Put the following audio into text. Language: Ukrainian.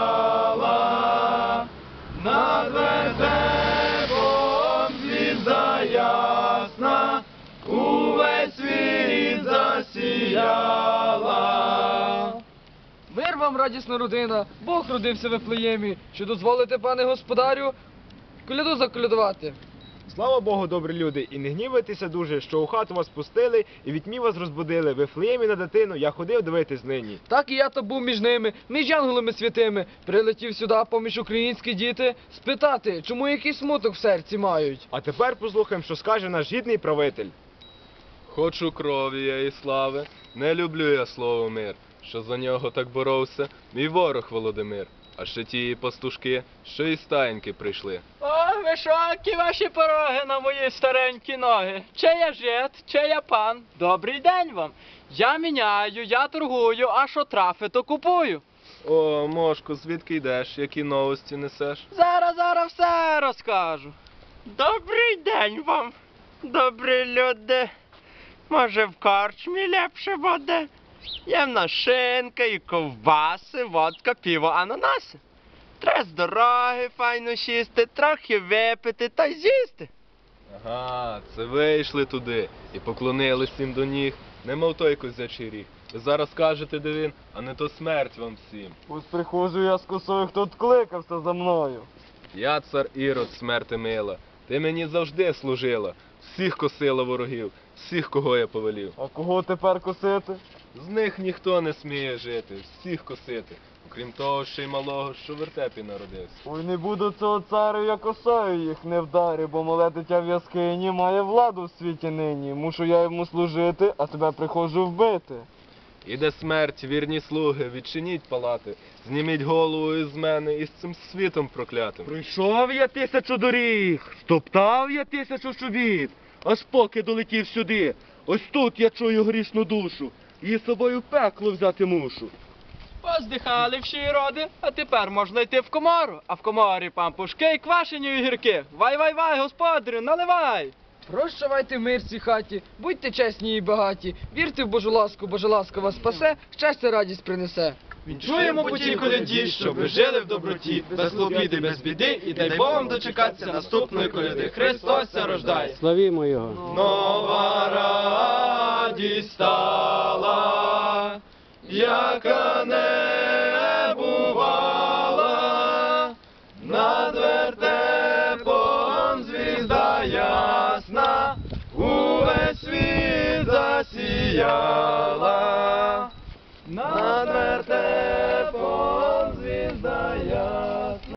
засіяла, над вертепом звізда ясна, увесь світ засіяла. Мир вам, радісна родина, Бог родився в Ефлеємі. Чи дозволите, пане господарю, коляду заколядувати? Слава Богу, добрі люди, і не гнівайтеся дуже, що у хату вас пустили і від вас розбудили. В Ефлеємі на дитину я ходив дивитись нині. Так і я то був між ними, між янголами святими. Прилетів сюди поміж українські діти, спитати, чому якийсь смуток в серці мають. А тепер послухаємо, що скаже наш гідний правитель. Хочу крові я і слави, не люблю я слово мир, що за нього так боровся мій ворог Володимир. А ще ті пастушки, що із стаєньки прийшли. Високі ваші пороги на мої старенькі ноги. Чи я жит, чи я пан. Добрий день вам. Я міняю, я торгую, а що трафи, то купую. О, мошко, звідки йдеш, які новості несеш? Зараз, зараз все розкажу. Добрий день вам, добрі люди. Може, в корчмі лепше буде? Є в нас шинка і ковбаси, водка, піво, ананаси. Треба з дороги файно сісти, трохи випити та й з'їсти. Ага, це ви йшли туди і поклонились їм до ніг, немов той козячий ріг. Ви зараз кажете, де він, а не то смерть вам всім. Ось приходжу я з косою, хто тут кликався за мною. Я цар Ірод, смерти мила. Ти мені завжди служила, всіх косила ворогів, всіх, кого я повелів. А кого тепер косити? З них ніхто не сміє жити, всіх косити, окрім того, ще й малого, що в вертепі народився. Ой, не буду цього царю, я косою їх не вдарю, бо мале дитя в яскині має владу в світі нині. Мушу я йому служити, а тебе приходжу вбити. Іде смерть, вірні слуги, відчиніть палати, зніміть голову із мене із цим світом проклятим. Пройшов я тисячу доріг, стоптав я тисячу чобіт, аж поки долетів сюди. Ось тут я чую грішну душу, її з собою в пекло взяти мушу. Поздихали всі роди, а тепер можна йти в комору. А в коморі пампушки і квашені огірки. Вай, вай, вай, господарю, наливай. Прощавайте мир цій хаті, будьте чесні і багаті, вірте в Божу ласку, Божа ласка вас спасе, щастя радість принесе. Чуємо по тій коляді, щоб ви жили в доброті, без клопіти, без біди, і дай Богом дочекатися наступної коляди. Христос рождає. Славімо його. Нова радість стала, Така не бувала, над вертепом звізда ясна, увесь світ засіяла.